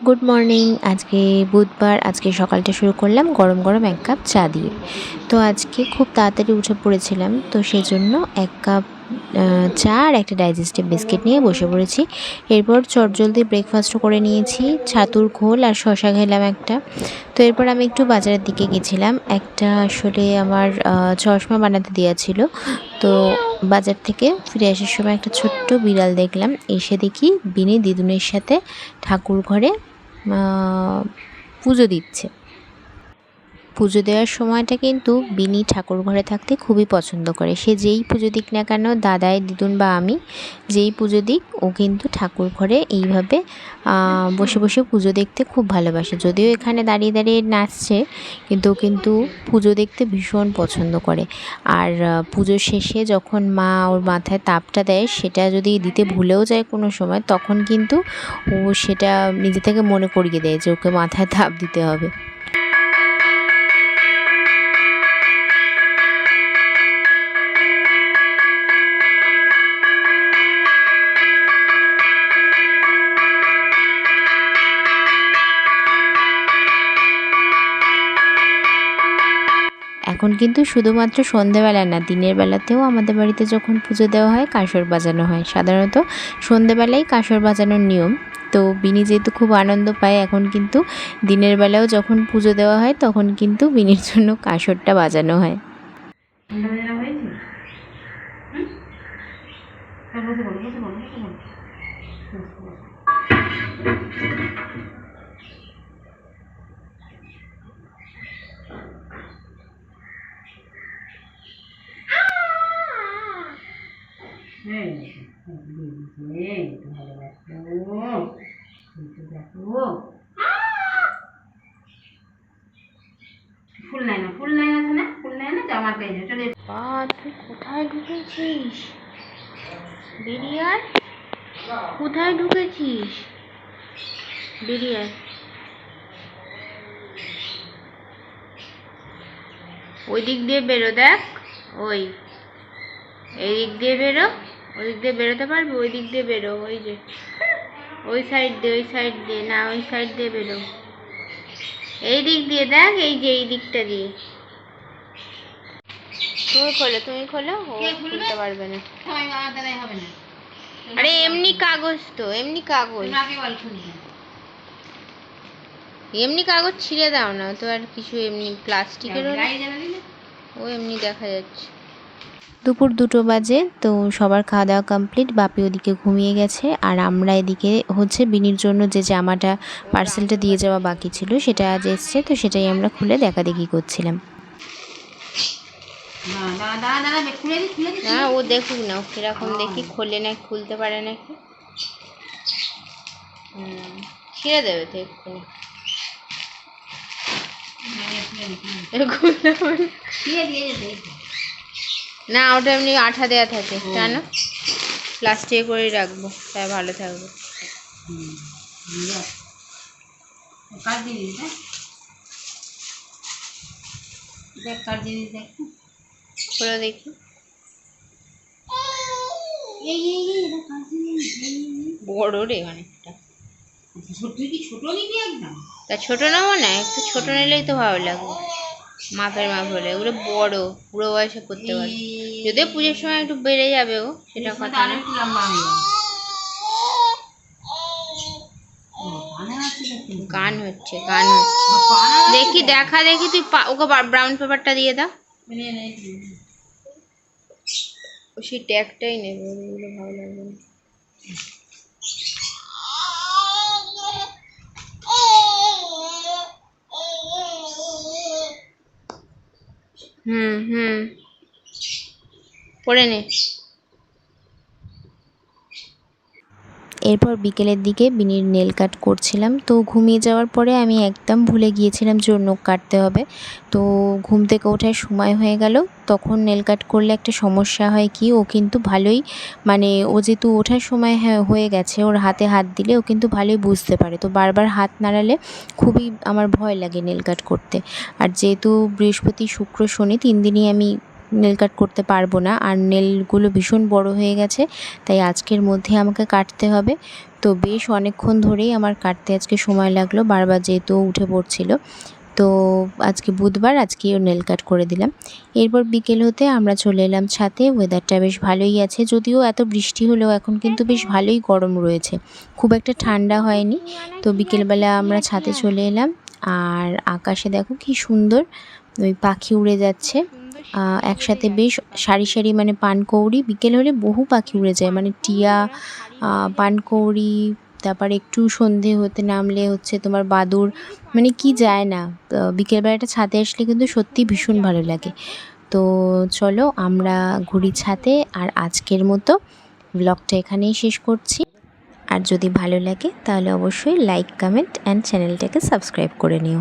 Good morning আজকে বুধবার, আজকে সকালটা শুরু করলাম গরম গরম এক কাপ চা দিয়ে। তো আজকে খুব তাড়াতাড়ি উঠে পড়েছিলাম, তো সেজন্য এক কাপ চা আর একটা ডাইজেস্টিভ বিস্কিট নিয়ে বসে পড়েছি। এরপর চটজলদি ব্রেকফাস্টও করে নিয়েছি, ছাতুর খোল আর শশা খেলাম একটা। তো এরপর আমি একটু বাজারের দিকে গেছিলাম। একটা আসলে আমার চশমা বানাতে দেওয়া ছিল। তো বাজার থেকে ফিরে আসার সময় একটা ছোট্ট বিড়াল দেখলাম। এসে দেখি বিনি দিদুনের সাথে ঠাকুর ঘরে পুজো দিচ্ছে। পুজো দেওয়ার সময়টা কিন্তু বিনি ঠাকুর ঘরে থাকতে খুবই পছন্দ করে। সে যেই পুজো দিক না কেন, দাদাই, দিদুন বা আমি যেই পুজো দিক, ও কিন্তু ঠাকুর ঘরে এইভাবে বসে বসে পুজো দেখতে খুব ভালোবাসে। যদিও এখানে দাঁড়িয়ে দাঁড়িয়ে নাচছে, কিন্তু ও কিন্তু পুজো দেখতে ভীষণ পছন্দ করে। আর পুজোর শেষে যখন মা ওর মাথায় তাপটা দেয়, সেটা যদি দিতে ভুলেও যায় কোনো সময়, তখন কিন্তু ও সেটা নিজে থেকে মনে করিয়ে দেয় যে ওকে মাথায় তাপ দিতে হবে। এখন কিন্তু শুধুমাত্র সন্ধেবেলা না, দিনের বেলাতেও আমাদের বাড়িতে যখন পুজো দেওয়া হয়, কাঁসর বাজানো হয়। সাধারণত সন্ধেবেলায় কাঁসর বাজানোর নিয়ম। তো বিনি যেহেতু খুব আনন্দ পায়, এখন কিন্তু দিনের বেলাও যখন পুজো দেওয়া হয়, তখন কিন্তু বিনির জন্য কাঁসরটা বাজানো হয় সন্ধ্যাবেলা হয়েছে হুম? হ্যাঁ, বসে পড়ো, বসে পড়ো, বসে পড়ো। বসে পড়ো। এই দেখো, এই ভালো দেখো। এই দেখো। ফুল নাই না ফুল নাই আছে না ফুল নাই না জামার পেয়ে চলে বা তুই কোথায় ঢুকেছিস? বেরিয়ার কোথায় ঢুকেছিস? বেরিয়ার ওই দিক দিয়ে বেরো দেখ। ওই এই দিক দিয়ে বেরো। ওই দিক দিয়ে বেরোতে পারবি? ওই দিক দিয়ে বেরো ওই যে। ওই সাইড দিয়ে ওই সাইড দিয়ে না ওই সাইড দিয়ে বেরো। এই দিক দিয়ে দেখ এই যে এই দিকটা দিয়ে। তুমি খোলো তুমি খোলো ও খুলতে পারবে না। আরে এমনি কাগজ তো এমনি কাগজ। এমনি কাগজ ছিঁড়ে দাও না তো আর কিছু এমনি প্লাস্টিকের ও এমনি দেখা যাচ্ছে। দুপুর দুটো বাজে তো সবার খাওয়া দাওয়া কমপ্লিট বাপি ওদিকে ঘুমিয়ে গেছে আর আমরা এদিকে হচ্ছে বিনির জন্য যে জামাটা পার্সেলটা দিয়ে যাওয়া বাকি ছিল সেটা আজ এসছে তো সেটাই আমরা খুলে দেখা দেখি করছিলাম না ও দেখুক না ও কীরকম দেখি খোলে না খুলতে পারে নাকি ছিঁড়ে দেবে তো এক্ষুনি খুলে। দিয়ে। না ওটা এমনি আঠা দেওয়া থাকে জানো প্লাস্টিকে করে রাখব তাই ভালো থাকবে। খুলে দেখি। বড় রে অনেকটা। ছোট কি ছোট নিবি একদম? তা ছোট নেব না একটু ছোট নিলেই তো ভালো লাগবে। মাপের মাপ হলে ওগুলো বড় পুরো বয়সে করতে এই- যদিও পুজোর সময় একটু বেড়ে যাবে ও সেটা কথা না। গান হচ্ছে গান হচ্ছে। দেখি। দেখা দেখি তুই ওকে ব্রাউন পেপারটা দিয়ে দাও সেই ট্যাগটাই নেবে ওগুলো ভালো লাগবে না। হুম হুম পড়ে নে এরপর বিকেলের দিকে বিনির নেল কাট করছিলাম। তো ঘুমিয়ে যাওয়ার পরে আমি একদম ভুলে গিয়েছিলাম যে ওর নখ কাটতে হবে। তো ঘুম থেকে ওঠার সময় হয়ে গেল। তখন নেল কাট করলে একটা সমস্যা হয় কি, ও কিন্তু ভালোই মানে ও যেহেতু ওঠার সময় হ্যাঁ হয়ে গেছে, ওর হাতে হাত দিলে ও কিন্তু ভালোই বুঝতে পারে। তো বারবার হাত নাড়ালে খুবই আমার ভয় লাগে নেল কাট করতে। আর যেহেতু বৃহস্পতি, শুক্র, শনি তিন দিনই আমি নেল কাট করতে পারব না। আর নেলগুলো ভীষণ বড় হয়ে গেছে, তাই আজকের মধ্যে আমাকে কাটতে হবে। তো বেশ অনেকক্ষণ ধরেই আমার কাটতে আজকে সময় লাগল, বারবার যেহেতু উঠে পড়ছিল। তো আজকে বুধবার, আজকেও নেল কাট করে দিলাম। এরপর বিকেল হতে আমরা চলে এলাম ছাদে। ওয়েদারটা বেশ ভালোই আছে, যদিও এত বৃষ্টি হলেও এখন কিন্তু বেশ ভালোই গরম রয়েছে। খুব একটা ঠান্ডা হয়নি। তো বিকেলবেলা আমরা ছাদে চলে এলাম। আর আকাশে দেখো কি সুন্দর, ওই পাখি উড়ে যাচ্ছে। একসাথে বেশ সারি সারি মানে পানকৌড়ি, বিকেল হলে বহু পাখি উড়ে যায়। মানে টিয়া পানকৌড়ি, তারপর একটু সন্ধে হতে নামলে হচ্ছে তোমার বাদুর মানে কি যায় না। বিকেলবেলাটা ছাদে আসলে কিন্তু সত্যি ভীষণ ভালো লাগে। তো চলো আমরা ঘুরি ছাদে আর আজকের মতো ব্লগটা এখানেই শেষ করছি। আর যদি ভালো লাগে তাহলে অবশ্যই লাইক, কমেন্ট অ্যান্ড চ্যানেলটাকে সাবস্ক্রাইব করে নিও।